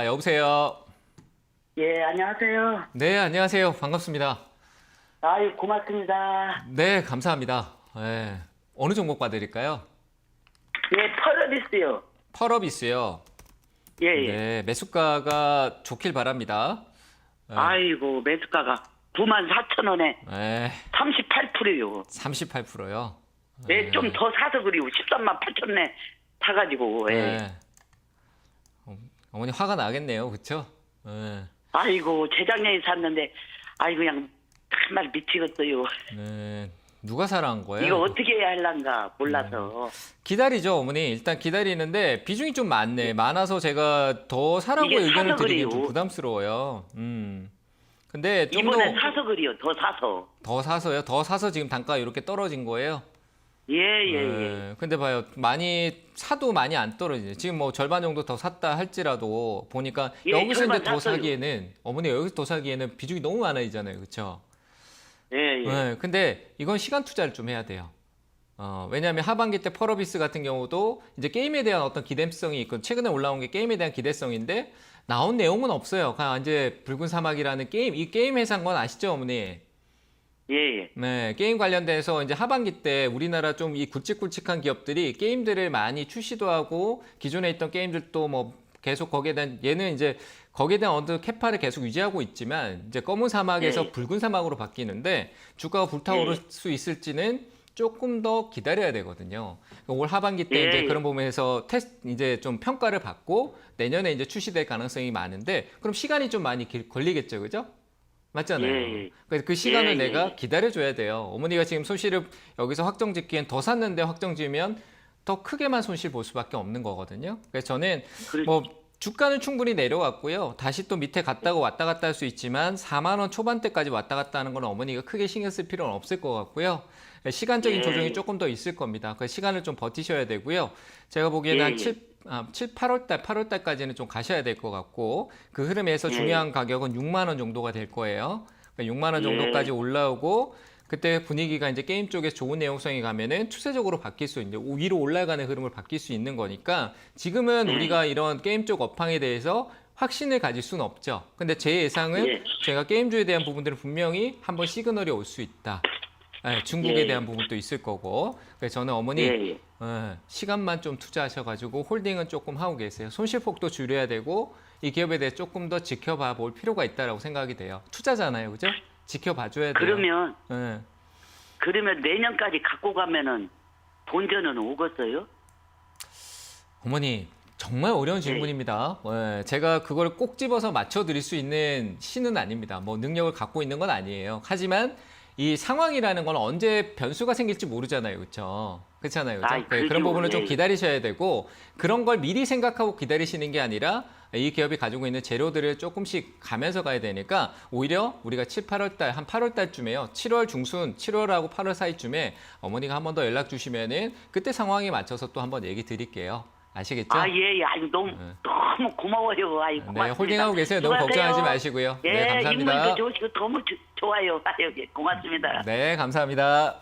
아, 여보세요. 예, 안녕하세요. 네, 안녕하세요. 반갑습니다. 아유, 고맙습니다. 네, 감사합니다. 예. 어느 종목 봐드릴까요? 예, 펄어비스요. 펄업이스요. 예, 예. 네, 매수가가 좋길 바랍니다. 네. 아이고, 매수가가 9만 4천 원에 네, 38%요. 38%요. 예, 좀 더 사서 그리고 13만 8천 원에 사가지고, 예. 네. 어, 어머니 화가 나겠네요, 그렇죠? 네. 아이고, 재작년에 샀는데, 아이 그냥 정말 미치겠어요. 네. 누가 사랑한 거예요? 이거 어떻게 해야 할란가 몰라서. 기다리죠, 어머니. 일단 기다리는데 비중이 좀 많네. 많아서 제가 더 사라고 이게 의견을 사서 드리기 좀 그래요. 부담스러워요. 음. 근데 좀 더 이번에 사서 그리요, 더 사서. 더 사서요? 더 사서 지금 단가 이렇게 떨어진 거예요? 예, 예, 예. 네. 근데 봐요. 많이 사도 많이 안 떨어지네. 지금 뭐 절반 정도 더 샀다 할지라도 보니까 예, 여기서 이제 절반 더 샀어요. 사기에는 어머니 여기서 더 사기에는 비중이 너무 많아지잖아요. 그렇죠? 예, 예. 네, 근데 이건 시간 투자를 좀 해야 돼요. 어, 왜냐하면 하반기 때 펄어비스 같은 경우도 이제 게임에 대한 어떤 기대성이 있고 최근에 올라온 게 게임에 대한 기대성인데 나온 내용은 없어요. 그냥 이제 붉은 사막이라는 게임 이 게임 회사인 건 아시죠, 어머니? 예, 예. 네, 게임 관련돼서 이제 하반기 때 우리나라 좀 이 굵직굵직한 기업들이 게임들을 많이 출시도 하고 기존에 있던 게임들도 뭐 계속 거기에 대한 얘는 이제 거기에 대한 어느 캐파를 계속 유지하고 있지만 이제 검은 사막에서 네. 붉은 사막으로 바뀌는데 주가가 불타오를 네. 수 있을지는 조금 더 기다려야 되거든요. 그러니까 올 하반기 때 예, 이제 예. 그런 부분에서 테스트 이제 좀 평가를 받고 내년에 이제 출시될 가능성이 많은데 그럼 시간이 좀 많이 길- 걸리겠죠, 그죠? 맞잖아요. 예, 예. 그래서 그 시간을 예, 예, 내가 예. 기다려줘야 돼요. 어머니가 지금 손실을 여기서 확정 짓기엔 더 샀는데 확정 지으면 더 크게만 손실 볼 수밖에 없는 거거든요. 그래서 저는 그렇- 뭐 주가는 충분히 내려왔고요. 다시 또 밑에 갔다가 왔다 갔다 할 수 있지만 4만 원 초반대까지 왔다 갔다 하는 건 어머니가 크게 신경 쓸 필요는 없을 것 같고요. 시간적인 예. 조정이 조금 더 있을 겁니다. 그 시간을 좀 버티셔야 되고요. 제가 보기에는 예, 한 예. 7, 아, 7, 8월 달, 8월 달까지는 좀 가셔야 될 것 같고 그 흐름에서 예. 중요한 가격은 6만 원 정도가 될 거예요. 그러니까 6만 원 예. 정도까지 올라오고 그때 분위기가 이제 게임 쪽에 좋은 내용성이 가면은 추세적으로 바뀔 수 있는 위로 올라가는 흐름을 바뀔 수 있는 거니까 지금은 음. 우리가 이런 게임 쪽 업황에 대해서 확신을 가질 수는 없죠. 근데 제 예상은 예. 제가 게임주에 대한 부분들은 분명히 한번 시그널이 올 수 있다. 예, 중국에 예. 대한 부분도 있을 거고. 그래서 저는 어머니 예, 예. 예, 시간만 좀 투자하셔가지고 홀딩은 조금 하고 계세요. 손실폭도 줄여야 되고 이 기업에 대해 조금 더 지켜봐 볼 필요가 있다라고 생각이 돼요. 투자잖아요, 그죠? 지켜봐줘야 돼요. 그러면 예. 그러면 내년까지 갖고 가면은 본전은 오겠어요? 어머니 정말 어려운 네. 질문입니다. 예, 제가 그걸 꼭 집어서 맞춰 드릴 수 있는 신은 아닙니다. 뭐 능력을 갖고 있는 건 아니에요. 하지만 이 상황이라는 건 언제 변수가 생길지 모르잖아요, 그렇죠? 그렇잖아요, 그죠? 아이, 그런 그죠. 부분을 좀 예. 기다리셔야 되고 그런 걸 미리 생각하고 기다리시는 게 아니라 이 기업이 가지고 있는 재료들을 조금씩 가면서 가야 되니까 오히려 우리가 7, 8월 달, 한 8월 달쯤에요. 7월 중순, 7월하고 8월 사이쯤에 어머니가 한 번 더 연락 주시면은 그때 상황에 맞춰서 또 한 번 얘기 드릴게요. 아시겠죠? 아, 예, 예. 아유, 너무, 네. 너무 고마워요. 아이, 네, 고맙습니다. 홀딩하고 계세요. 너무 수고하세요. 걱정하지 마시고요. 예, 네, 감사합니다. 인물도 좋으시고 너무 조- 좋아요. 아유, 예, 고맙습니다. 네, 감사합니다.